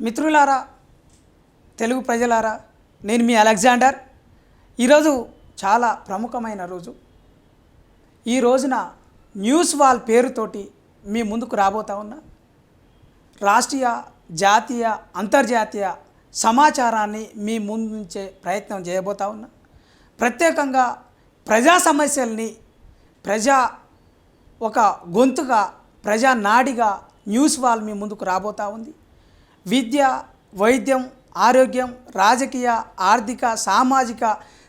మిత్రులారా తెలుగు ప్రజలారా నేను మీ అలెగ్జాండర్. ఈరోజు చాలా ప్రముఖమైన రోజు. ఈ రోజున న్యూస్ వాల్ పేరుతోటి మీ ముందుకు రాబోతా ఉన్నా. రాష్ట్రీయ జాతీయ అంతర్జాతీయ సమాచారాన్ని మీ ముందుంచే ప్రయత్నం చేయబోతా ఉన్నా. ప్రత్యేకంగా ప్రజా సమస్యల్ని ప్రజా ఒక గొంతుగా ప్రజా నాడిగా న్యూస్ వాల్ మీ ముందుకు రాబోతా ఉంది. విద్య వైద్యం ఆరోగ్యం రాజకీయ ఆర్థిక సామాజిక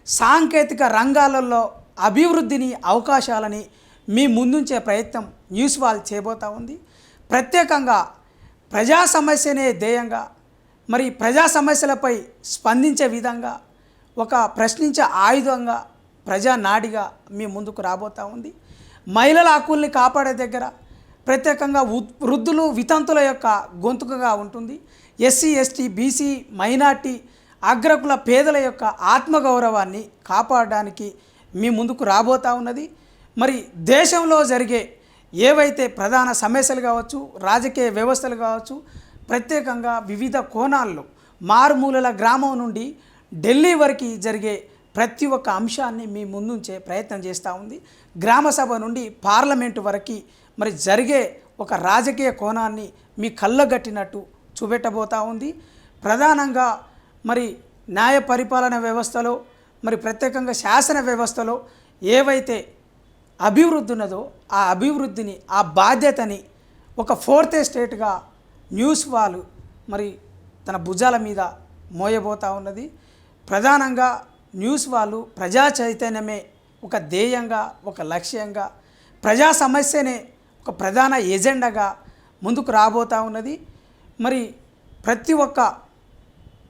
సాంకేతిక రంగాలలో అభివృద్ధిని అవకాశాలని మీ ముందుంచే ప్రయత్నం న్యూస్ వాల్ చేయబోతా ఉంది. ప్రత్యేకంగా ప్రజా సమస్యనే ధ్యేయంగా మరి ప్రజా సమస్యలపై స్పందించే విధంగా ఒక ప్రశ్నించే ఆయుధంగా ప్రజా నాడిగా మీ ముందుకు రాబోతా ఉంది. మహిళల హక్కుల్ని కాపాడే దగ్గర ప్రత్యేకంగా వృ- వృద్ధులు వితంతుల యొక్క గొంతుకగా ఉంటుంది. ఎస్సీ ఎస్టీ బీసీ మైనార్టీ అగ్రకుల పేదల యొక్క ఆత్మగౌరవాన్ని కాపాడడానికి మీ ముందుకు రాబోతా ఉన్నది. మరి దేశంలో జరిగే ఏవైతే ప్రధాన సమస్యలు కావచ్చు రాజకీయ వ్యవస్థలు కావచ్చు ప్రత్యేకంగా వివిధ కోణాల్లో మారుమూలల గ్రామం నుండి ఢిల్లీ వరకు జరిగే ప్రతి ఒక్క అంశాన్ని మీ ముందుంచే ప్రయత్నం చేస్తూ ఉంది. గ్రామ సభ నుండి పార్లమెంటు వరకు మరి జరిగే ఒక రాజకీయ కోణాన్ని మీ కళ్ళగట్టినట్టు చూపెట్టబోతా ఉంది. ప్రధానంగా మరి న్యాయ పరిపాలన వ్యవస్థలో మరి ప్రత్యేకంగా శాసన వ్యవస్థలో ఏవైతే అభివృద్ధి ఉన్నదో ఆ అభివృద్ధిని ఆ బాధ్యతని ఒక ఫోర్త్ స్టేట్గా న్యూస్ వాళ్ళు మరి తన భుజాల మీద మోయబోతా ఉన్నది. ప్రధానంగా న్యూస్ వాళ్ళు ప్రజా చైతన్యమే ఒక ధ్యేయంగా ఒక లక్ష్యంగా ప్రజా సమస్యనే ఒక ప్రధాన ఎజెండాగా ముందుకు రాబోతా ఉన్నది. మరి ప్రతి ఒక్క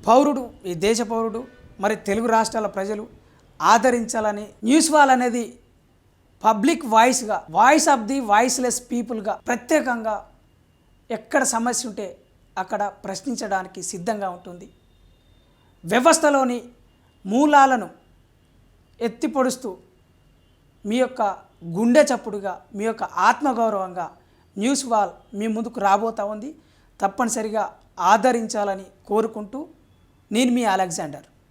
పౌరుడు ఈ దేశ పౌరుడు మరి తెలుగు రాష్ట్రాల ప్రజలు ఆదరించాలని న్యూస్ వాల్ అనేది పబ్లిక్ వాయిస్గా వాయిస్ ఆఫ్ ది వాయిస్లెస్ పీపుల్గా ప్రత్యేకంగా ఎక్కడ సమస్య ఉంటే అక్కడ ప్రశ్నించడానికి సిద్ధంగా ఉంటుంది. వ్యవస్థలోని మూలాలను ఎత్తిపొడుస్తూ మీ యొక్క గుండె చప్పుడుగా మీ యొక్క ఆత్మగౌరవంగా న్యూస్ వాల్ మీ ముందుకు రాబోతా ఉంది. తప్పనిసరిగా ఆదరించాలని కోరుకుంటూ నేను మీ అలెగ్జాండర్.